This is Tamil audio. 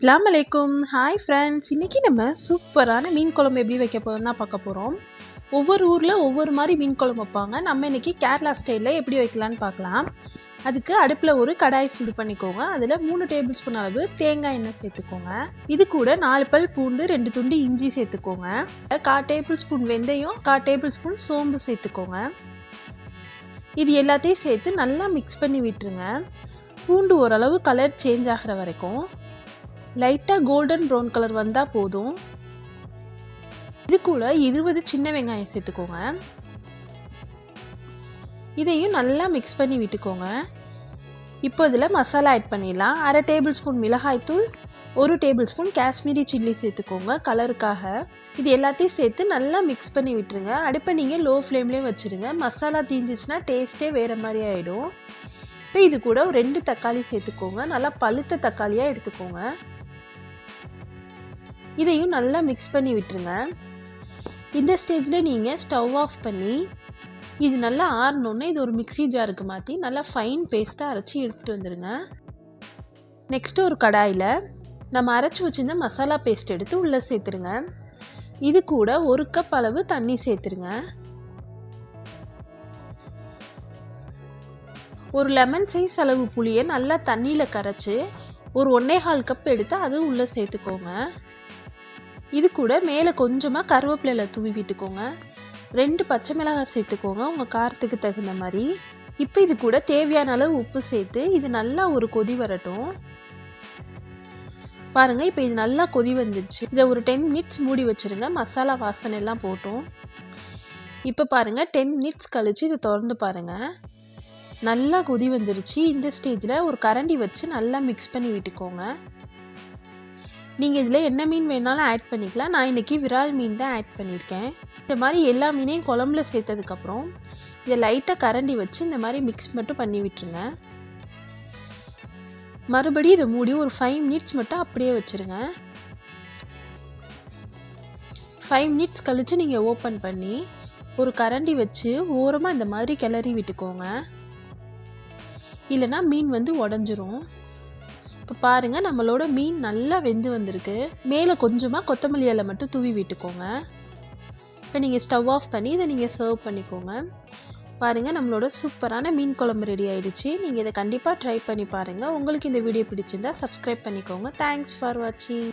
அஸ்லாம் அலைக்கும். ஹாய் ஃப்ரெண்ட்ஸ் இன்றைக்கி நம்ம சூப்பரான மீன் குழம்பு எப்படி வைக்க போகிறோம்னா பார்க்க போகிறோம் ஒவ்வொரு ஊரில் ஒவ்வொரு மாதிரி மீன் குழம்பு வைப்பாங்க. நம்ம இன்றைக்கி கேரளா ஸ்டைலில் எப்படி வைக்கலான்னு பார்க்கலாம். அதுக்கு அடுப்பில் ஒரு கடாய் சூடு பண்ணிக்கோங்க. அதில் மூணு டேபிள் ஸ்பூன் அளவு தேங்காய் எண்ணெய் சேர்த்துக்கோங்க. இது கூட நாலு பல் பூண்டு ரெண்டு துண்டு இஞ்சி சேர்த்துக்கோங்க. கா டேபிள் ஸ்பூன் வெந்தயம் கா டேபிள் ஸ்பூன் சோம்பு சேர்த்துக்கோங்க. இது எல்லாத்தையும் சேர்த்து நல்லா மிக்ஸ் பண்ணி விட்டுருங்க. பூண்டு ஓரளவு கலர் சேஞ்ச் ஆகிற வரைக்கும் லைட்டாக கோல்டன் ப்ரௌன் கலர் வந்தால் போதும். இது கூட இருபது சின்ன வெங்காயம் சேர்த்துக்கோங்க. இதையும் நல்லா மிக்ஸ் பண்ணி விட்டுக்கோங்க. இப்போ இதில் மசாலா ஆட் பண்ணிடலாம். அரை டேபிள் ஸ்பூன் மிளகாய்த்தூள் ஒரு டேபிள் ஸ்பூன் காஷ்மீரி சில்லி சேர்த்துக்கோங்க கலருக்காக. இது எல்லாத்தையும் சேர்த்து நல்லா மிக்ஸ் பண்ணி விட்டுருங்க. அடுப்பை நீங்கள் லோ ஃப்ளேம்லேயும் வச்சுருங்க. மசாலா தீஞ்சிச்சுன்னா டேஸ்ட்டே வேறு மாதிரி ஆகிடும் இப்போ இது கூட ஒரு ரெண்டு தக்காளி சேர்த்துக்கோங்க. நல்லா பழுத்த தக்காளியாக எடுத்துக்கோங்க. இதையும் நல்லா மிக்ஸ் பண்ணி விட்டுருங்க. இந்த ஸ்டேஜில் நீங்கள் ஸ்டவ் ஆஃப் பண்ணி இது நல்லா ஆறணுன்னே இது ஒரு மிக்சி ஜாருக்கு மாற்றி நல்லா ஃபைன் பேஸ்ட்டாக அரைச்சி எடுத்துகிட்டு வந்துடுங்க நெக்ஸ்ட்டு ஒரு கடாயில் நம்ம அரைச்சி வச்சுருந்த மசாலா பேஸ்ட் எடுத்து உள்ளே சேர்த்துருங்க. இது கூட ஒரு கப் அளவு தண்ணி சேர்த்துருங்க. ஒரு லெமன் சைஸ் அளவு புளியை நல்லா தண்ணியில் கரைச்சி ஒரு ஒன்றே கால் கப் எடுத்து அதுவும் உள்ளே சேர்த்துக்கோங்க. இது கூட மேலே கொஞ்சமாக கருவேப்பிலையில் தூவி விட்டுக்கோங்க. ரெண்டு பச்சை மிளகாய் சேர்த்துக்கோங்க உங்கள் காரத்துக்கு தகுந்த மாதிரி. இப்போ இது கூட தேவையான அளவு உப்பு சேர்த்து இது நல்லா ஒரு கொதி வரட்டும். பாருங்கள் இப்போ இது நல்லா கொதி வந்துருச்சு. இதை ஒரு டென் மினிட்ஸ் மூடி வச்சுருங்க மசாலா வாசனை எல்லாம் போட்டோம். இப்போ பாருங்கள் டென் மினிட்ஸ் கழித்து இதை திறந்து பாருங்கள் நல்லா கொதி வந்துருச்சு. இந்த ஸ்டேஜில் ஒரு கரண்டி வச்சு நல்லா மிக்ஸ் பண்ணி விட்டுக்கோங்க. நீங்கள் இதில் என்ன மீன் வேணாலும் ஆட் பண்ணிக்கலாம். நான் இன்றைக்கி விரால் மீன் தான் ஆட் பண்ணியிருக்கேன். இந்த மாதிரி எல்லா மீனையும் குழம்புல சேர்த்ததுக்கப்புறம் இதை லைட்டாக கரண்டி வச்சு இந்த மாதிரி மிக்ஸ் மட்டும் பண்ணி விட்டுருங்க. மறுபடியும் இதை மூடி ஒரு ஃபைவ் மினிட்ஸ் மட்டும் அப்படியே வச்சுருங்க. ஃபைவ் மினிட்ஸ் கழித்து நீங்கள் ஓப்பன் பண்ணி ஒரு கரண்டி வச்சு ஓரமாக இந்த மாதிரி கிளறி விட்டுக்கோங்க. இல்லைனா மீன் வந்து உடஞ்சிரும். இப்போ பாருங்கள் நம்மளோட மீன் நல்லா வெந்து வந்திருக்கு. மேலே கொஞ்சமாக கொத்தமல்லி இலை மட்டும் தூவி விட்டுக்கோங்க. இப்போ நீங்கள் ஸ்டவ் ஆஃப் பண்ணி இதை நீங்கள் சர்வ் பண்ணிக்கோங்க. பாருங்கள் நம்மளோட சூப்பரான மீன் குழம்பு ரெடி ஆகிடுச்சு நீங்கள் இதை கண்டிப்பாக ட்ரை பண்ணி பாருங்கள் உங்களுக்கு இந்த வீடியோ பிடிச்சிருந்தா சப்ஸ்கிரைப் பண்ணிக்கோங்க. தேங்க்ஸ் ஃபார் வாட்சிங்